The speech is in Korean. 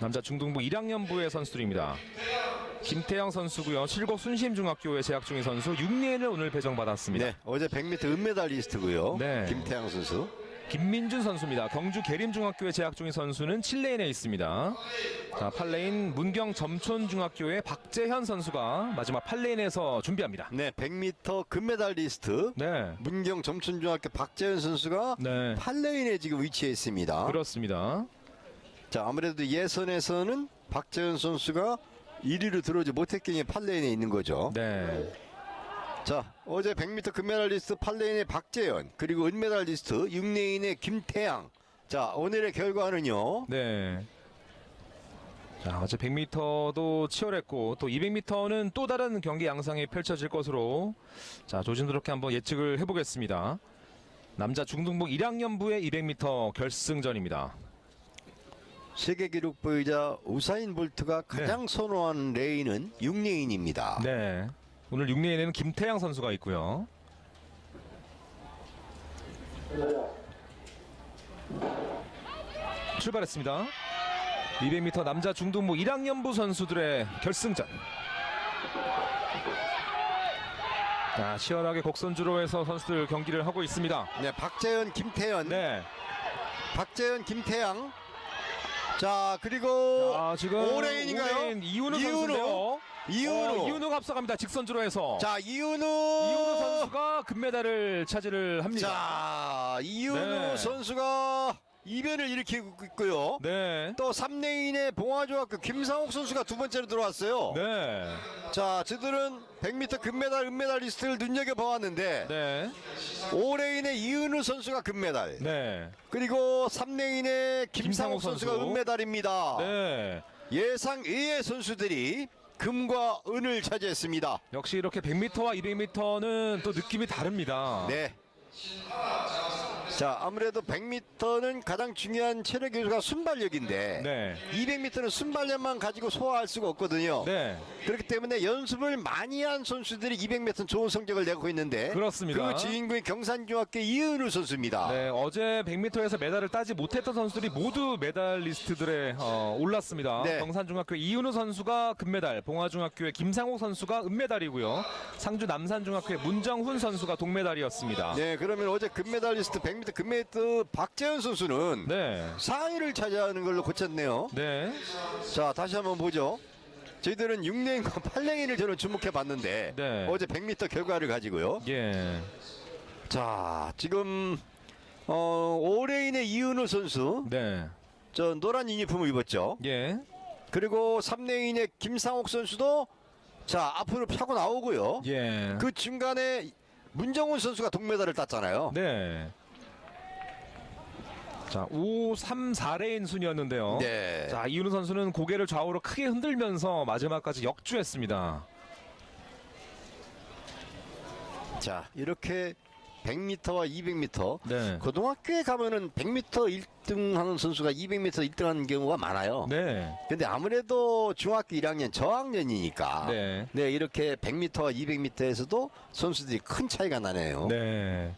남자 중등부 1학년부의 선수들입니다. 김태영 선수고요. 칠곡 순심중학교에 재학 중인 선수 6년을 오늘 배정받았습니다. 네, 어제 100m 은메달리스트고요. 네. 김태양 선수. 김민준 선수입니다. 경주 계림중학교에 재학 중인 선수는 7레인에 있습니다. 자, 8레인 문경 점촌중학교의 박재현 선수가 마지막 8레인에서 준비합니다. 네, 100m 금메달리스트 네. 문경 점춘중학교 박재현 선수가 네. 8레인에 지금 위치해 있습니다. 그렇습니다. 자, 아무래도 예선에서는 박재현 선수가 1위로 들어오지 못했기에 8레인에 있는 거죠. 네. 자, 어제 100m 금메달리스트 8레인의 박재현, 그리고 은메달리스트 6레인의 김태양. 자, 오늘의 결과는요. 네. 자, 어제 100m도 치열했고 또 200m는 또 다른 경기 양상이 펼쳐질 것으로 자, 조심스럽게 한번 예측을 해 보겠습니다. 남자 중등부 1학년부의 200m 결승전입니다. 세계 기록 보이자 우사인 볼트가 가장 선호한 레인은 6레인입니다. 네. 오늘 6레인에는 김태양 선수가 있고요. 출발했습니다. 200m 남자 중등부 1학년부 선수들의 결승전. 자, 치열하게 곡선주로 해서 선수들 경기를 하고 있습니다. 네, 박재현, 김태현, 네. 박재현, 김태양. 자, 그리고 아, 지금 5레인인가요? 오레인 이윤우 선수인데요. 이윤우. 어, 이윤우가 앞서갑니다. 직선주로 해서. 자, 이윤우. 이윤우 선수가 금메달을 차지를 합니다. 자, 이윤우 네. 선수가 이변을 일으키고 있고요. 네. 또 3레인의 봉화중학교 김상욱 선수가 두 번째로 들어왔어요. 네. 자, 저들은 100m 금메달, 은메달 리스트를 눈여겨보았는데 네. 5레인의 이은우 선수가 금메달 네. 그리고 3레인의 김상욱 김상욱 선수가 선수. 은메달입니다. 네. 예상 A의 선수들이 금과 은을 차지했습니다. 역시 이렇게 100m와 200m는 또 느낌이 다릅니다. 네. 자, 아무래도 100m는 가장 중요한 체력 요소가 순발력인데 네. 200m는 순발력만 가지고 소화할 수가 없거든요. 네. 그렇기 때문에 연습을 많이 한 선수들이 200m는 좋은 성적을 내고 있는데 그렇습니다. 그 주인공이 경산중학교 이은우 선수입니다. 네, 어제 100m에서 메달을 따지 못했던 선수들이 모두 메달리스트들에 어, 올랐습니다. 네. 경산중학교 이윤우 선수가 금메달, 봉화중학교의 김상욱 선수가 은메달이고요. 상주 남산중학교의 문정훈 선수가 동메달이었습니다. 네, 그러면 어제 금메달리스트 100m 금메달 박재현 선수는 네. 4위를 차지하는 걸로 고쳤네요. 네. 자, 다시 한번 보죠. 저희들은 6레인과 8레인을 저는 주목해 봤는데 네. 어제 100m 결과를 가지고요. 예. 자, 지금 어, 5레인의 이은우 선수 네. 저 노란 유니폼을 입었죠. 예. 그리고 3레인의 김상옥 선수도 자, 앞으로 펴고 나오고요. 예. 그 중간에 문정훈 선수가 동메달을 땄잖아요. 네. 자, 5, 3, 4레인 순이었는데요. 네. 자, 이윤우 선수는 고개를 좌우로 크게 흔들면서 마지막까지 역주했습니다. 자, 이렇게 100m와 200m. 네. 고등학교에 가면은 100m 1등 하는 선수가 200m 1등 하는 경우가 많아요. 네. 근데 아무래도 중학교 1학년 저학년이니까 네. 이렇게 100m와 200m에서도 선수들이 큰 차이가 나네요. 네.